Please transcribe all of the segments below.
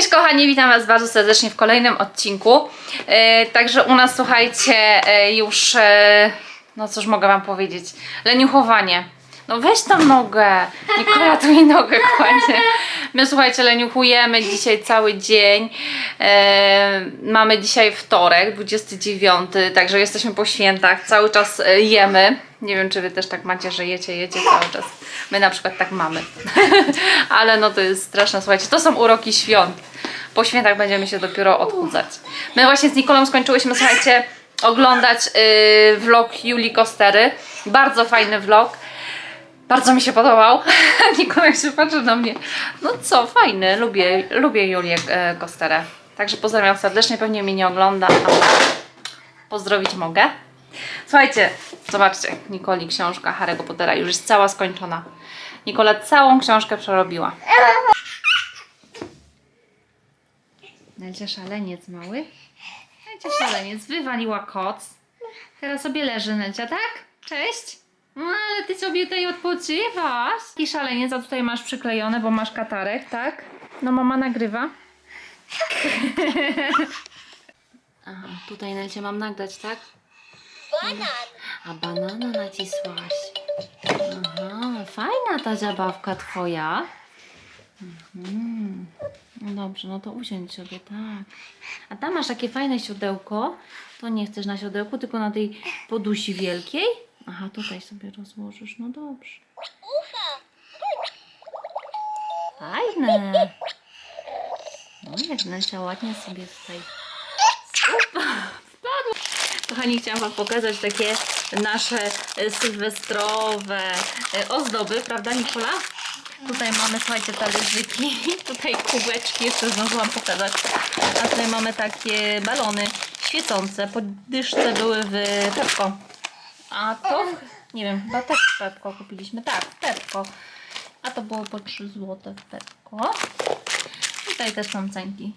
Cześć kochani, witam Was bardzo serdecznie w kolejnym odcinku. E, także u nas słuchajcie e, już, e, no cóż mogę Wam powiedzieć, leniuchowanie. No weź tam nogę, Nikola tu mi nogę kładzie. My słuchajcie, leniuchujemy dzisiaj cały dzień. E, mamy dzisiaj wtorek, 29, także jesteśmy po świętach, cały czas e, jemy. Nie wiem, czy Wy też tak macie, że jecie, jecie cały czas. My na przykład tak mamy. Ale no to jest straszne, słuchajcie, to są uroki świąt. Po świętach będziemy się dopiero odchudzać. My właśnie z Nikolą skończyłyśmy, słuchajcie, oglądać yy, vlog Julii Kostery. Bardzo fajny vlog. Bardzo mi się podobał. Nikola się patrzy na mnie. No co, fajny, lubię, lubię Julię e, Kosterę. Także pozdrawiam serdecznie, pewnie mnie nie ogląda, ale pozdrowić mogę. Słuchajcie, zobaczcie, Nikoli książka Harry'ego Pottera już jest cała skończona. Nikola całą książkę przerobiła. Nelcia szaleniec mały. Nelcia szaleniec, wywaliła koc. Teraz sobie leży Nelcia, tak? Cześć. No ale ty sobie tutaj odpoczywasz. I szaleniec, a tutaj masz przyklejone, bo masz katarek, tak? No mama nagrywa. Aha, tutaj Nelcia mam nagrać, tak? Banan. A banana nacisłaś. Aha, fajna ta zabawka twoja. Mhm. No dobrze, no to usiądź sobie, tak. A tam masz takie fajne siodełko. To nie chcesz na siodełku, tylko na tej podusi wielkiej? Aha, tutaj sobie rozłożysz. No dobrze. Fajne. No Nelcia ładnie sobie tutaj Super. Wpadło. Kochani, chciałam Wam pokazać takie nasze sylwestrowe e, ozdoby, prawda Nikola? Tutaj mamy, słuchajcie, talerzyki, tutaj kubeczki, jeszcze zdążyłam pokazać. A tutaj mamy takie balony świecące. Po dyszce były w Pepko. A to, nie wiem, chyba też Pepko kupiliśmy. Tak, Pepko. A to było po 3 zł w Pepko. Tutaj też są cenki.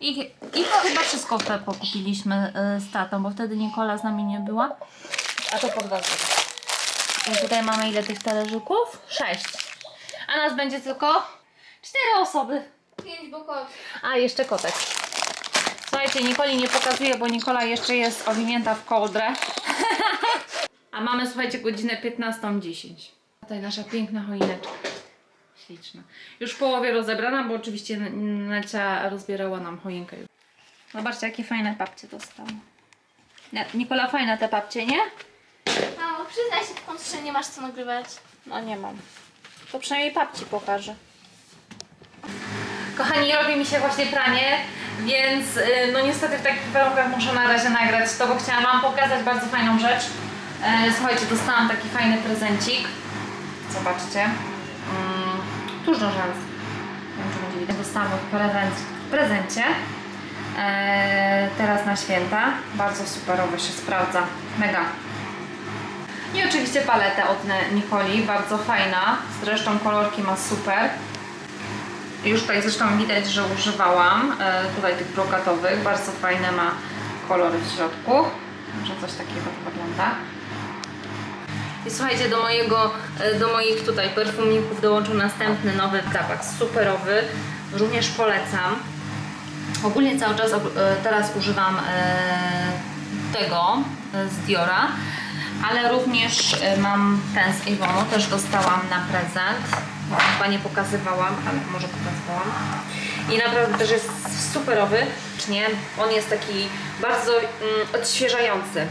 I, I chyba wszystko w Pepko kupiliśmy y, z tatą, bo wtedy Nikola z nami nie była. A to po 2 zł. I tutaj mamy ile tych talerzyków? 6. A nas będzie tylko 4 osoby. Pięć bokov. A, jeszcze kotek. Słuchajcie, Nikoli nie pokazuję, bo Nikola jeszcze jest owinięta w kołdrę. A mamy, słuchajcie, godzinę 15.10. Tutaj nasza piękna choineczka. Śliczna. Już w połowie rozebrana, bo oczywiście N- Nelcia rozbierała nam choinkę. Zobaczcie, jakie fajne papcie dostałam. Nie, Nikola, fajne te papcie, nie? Mamo, przyznaj się w końcu, że nie masz co nagrywać. No nie mam. To przynajmniej papci pokażę. Kochani, robi mi się właśnie pranie, więc y, no niestety w takich warunkach muszę na razie nagrać to, bo chciałam Wam pokazać bardzo fajną rzecz. E, Słuchajcie, dostałam taki fajny prezencik. Zobaczcie. Mm, Dużo rzęs. Nie wiem, czy będzie widać. Dostałam w prezent, w prezencie. E, teraz na święta. Bardzo superowo się sprawdza. Mega. I oczywiście paletę od Nikoli, bardzo fajna. Zresztą kolorki ma super. Już tutaj zresztą widać, że używałam e, tutaj tych brokatowych. Bardzo fajne ma kolory w środku. Może coś takiego wygląda. I słuchajcie, do mojego, e, do moich tutaj perfumików dołączył następny nowy tabak superowy. Również polecam. Ogólnie cały czas e, teraz używam e, tego z Diora, ale również mam ten z Avonu, też dostałam na prezent. Chyba nie pokazywałam, ale może pokazywałam. I naprawdę też jest superowy. Nie? On jest taki bardzo mm, odświeżający.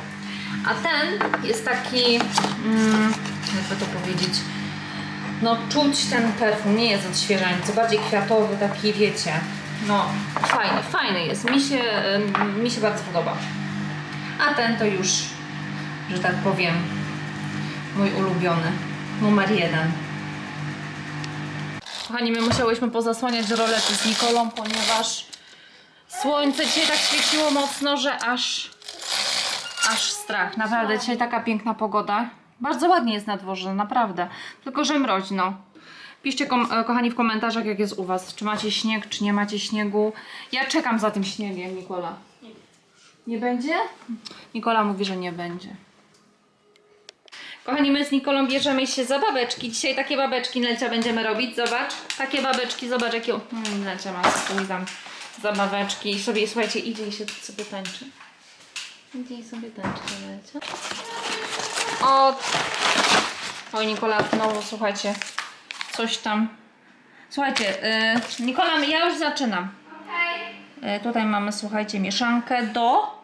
A ten jest taki, mm, jakby to powiedzieć, no czuć ten perfum, nie jest odświeżający, bardziej kwiatowy, taki wiecie. No fajny, fajny jest, mi się, ym, mi się bardzo podoba. A ten to już, że tak powiem, mój ulubiony, numer jeden. Kochani, my musiałyśmy pozasłaniać rolety z Nikolą, ponieważ słońce dzisiaj tak świeciło mocno, że aż aż strach. Naprawdę, dzisiaj taka piękna pogoda. Bardzo ładnie jest na dworze, naprawdę. Tylko, że mroźno. Piszcie, kom- e, kochani, w komentarzach, jak jest u Was. Czy macie śnieg, czy nie macie śniegu. Ja czekam za tym śniegiem, Nikola. Nie będzie? Nikola mówi, że nie będzie. Kochani, my z Nikolą bierzemy się za babeczki. Dzisiaj takie babeczki Nelcia będziemy robić. Zobacz. Takie babeczki, zobacz jakie... Hmm, Nelcia ma za babeczki. I sobie, słuchajcie, idzie i się sobie tańczy. Idzie i sobie tańczy Nelcia. O! Oj, Nikola, znowu, słuchajcie, coś tam... Słuchajcie, yy, Nikola, ja już zaczynam. E, Tutaj mamy, słuchajcie, mieszankę do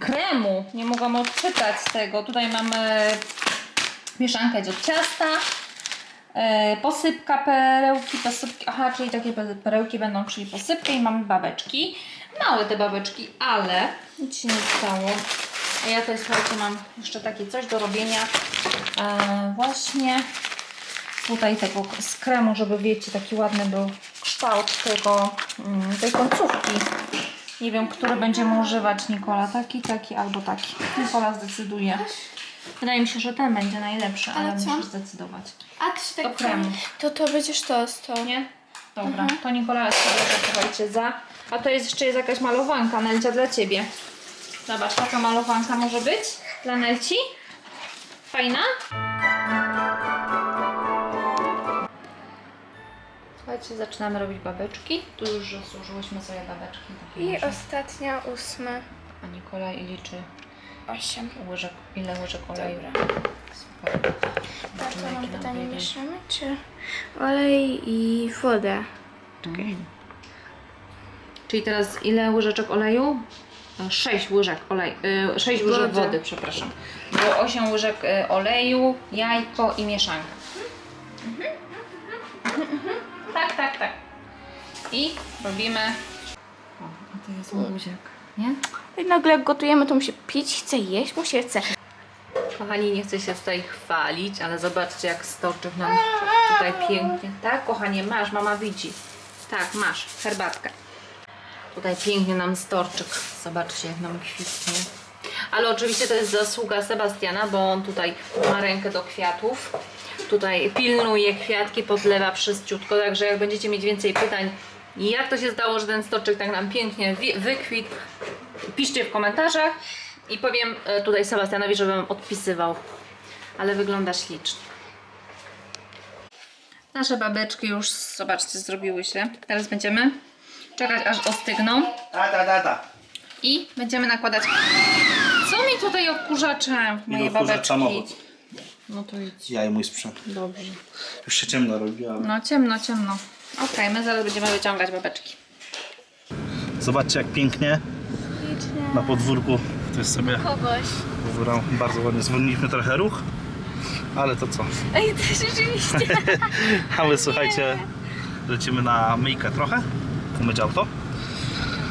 kremu. Nie mogłam odczytać tego. Tutaj mamy mieszankę do ciasta. E, Posypka, perełki, posypki. Aha, czyli takie pe- perełki będą, czyli posypkę i mamy babeczki. Małe te babeczki, ale nic się nie stało. A ja tutaj, słuchajcie, mam jeszcze takie coś do robienia. E, właśnie tutaj tego z kremu, żeby wiecie, taki ładny był kształt tego, mm, tej końcówki. Nie wiem, który będziemy używać, Nikola. Taki, taki albo taki. Nikola zdecyduje. Wydaje mi się, że ten będzie najlepszy, ale, Ale co? musisz zdecydować. A ty się Do kremu. To to będziesz to, to. Nie? Dobra, to Nikola sobie słuchajcie za. A to jest jeszcze jest jakaś malowanka, Nelcia, dla Ciebie. Zobacz, taka malowanka może być dla Nelci. Fajna? Słuchajcie, zaczynamy robić babeczki. Tu już złożyłyśmy sobie babeczki. takie I nasze. ostatnia, ósma, A Nikola i liczy osiem. łyżek, ile łyżek oleju. Super. A Zobaczymy, to mam jaki nam pytanie, wyjdzie. mieszamy czy olej i wodę? Mm. Czyli teraz ile łyżeczek oleju? 6 łyżek olej, 6 łyżek Wody. wody, przepraszam. Było 8 łyżek y, oleju, jajko i mieszanka. Tak, tak, tak. I robimy. O, a to jest łobuziak, nie? I nagle jak gotujemy, to mu się pić chce, jeść mu się chce. Kochani, nie chcę się tutaj chwalić, ale zobaczcie jak stoczek nam tutaj pięknie. Tak, kochanie, masz, mama widzi. Tak, masz, herbatkę. Tutaj pięknie nam storczyk. Zobaczcie, jak nam kwitnie. Ale oczywiście to jest zasługa Sebastiana, bo on tutaj ma rękę do kwiatów. Tutaj pilnuje kwiatki, podlewa wszyściutko, także jak będziecie mieć więcej pytań, jak to się stało, że ten stoczek tak nam pięknie wi- wykwitł, piszcie w komentarzach i powiem e, tutaj Sebastianowi, żeby wam odpisywał. Ale wygląda ślicznie. Nasze babeczki już, zobaczcie, zrobiły się. Teraz będziemy czekać aż ostygną Tata, tata. i będziemy nakładać. Co mi tutaj odkurzacze w moje babeczki? samochód. No to idź. Ja i mój sprzęt. Dobrze. Już się ciemno robi, ale... No ciemno, ciemno. Okej, my zaraz będziemy wyciągać babeczki. Zobaczcie jak pięknie na podwórku. To jest sobie Kogoś. bardzo ładnie. Zwolniliśmy trochę ruch, ale to co? Ej, to rzeczywiście. A my słuchajcie, lecimy na myjkę trochę, umyć auto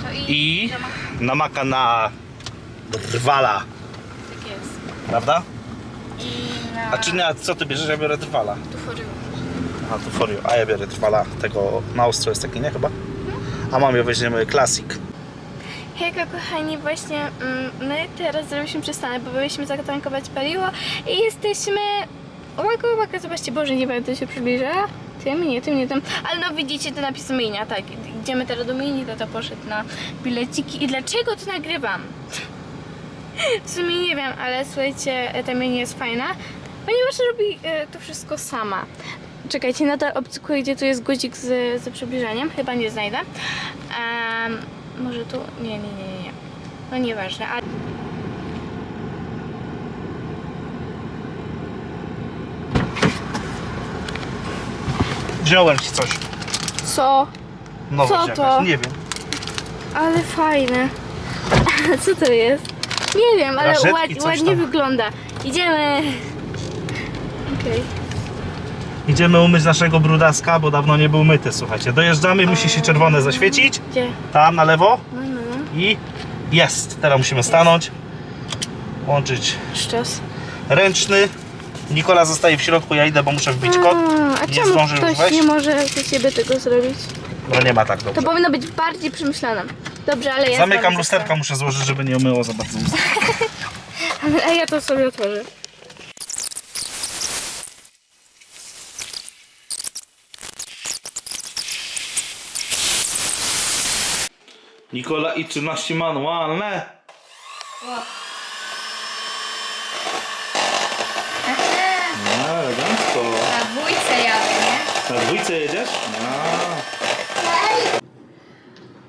To i na maka na drwala, Tak jest. prawda? I na... A czy nie, a co ty bierzesz? Ja biorę drwala. Tu. A for you. A ja biorę trwala, tego na ostro jest taki, nie chyba? A mamie weźmiemy klasik. Hejka kochani, właśnie mm, my teraz zrobiliśmy przystanek, bo byliśmy zatankować paliwo i jesteśmy... Łaga, łaga, zobaczcie, Boże, nie to się przybliża. Tym, nie tym, nie tym. Ale no widzicie te napisy Minia, tak. Idziemy teraz do Mini, to to poszedł na bileciki. I dlaczego to nagrywam? W sumie nie wiem, ale słuchajcie, ta Mini jest fajna, ponieważ robi e, to wszystko sama. Czekajcie, nadal obcykuję, gdzie tu jest guzik z, z przybliżeniem. Chyba nie znajdę. Em, może tu? Nie, nie, nie, nie. No nieważne. A... Wziąłem ci coś. Co? Nowość Co jakaś, to? nie wiem. Ale fajne. Co to jest? Nie wiem, ale Rażetki, ład, coś ładnie tam. wygląda. Idziemy. Okej. Idziemy umyć naszego brudaska, bo dawno nie był myty, słuchajcie. Dojeżdżamy, musi się czerwone zaświecić. Gdzie? Tam na lewo No, no, no. i jest. Teraz musimy stanąć, łączyć Szczos. ręczny. Nikola zostaje w środku, ja idę, bo muszę wbić kod. A, a Nie czemu zdąży już ktoś wejść. nie może za siebie tego zrobić? No nie ma tak To dobrze. powinno być bardziej przemyślane. Dobrze, ale ja Zamykam zrobię lusterka, muszę złożyć, żeby nie umyło za bardzo to. A ja to sobie otworzę. Nikola i czynności manualne. No, elegancko. Na dwójce jadę, nie? Na dwójce jedziesz? No.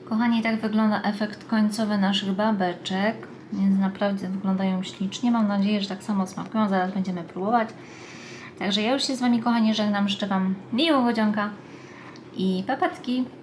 Kochani, tak wygląda efekt końcowy naszych babeczek. Więc naprawdę wyglądają ślicznie. Mam nadzieję, że tak samo smakują. Zaraz będziemy próbować. Także ja już się z Wami, kochani, żegnam. Życzę Wam miłego dzionka i papatki.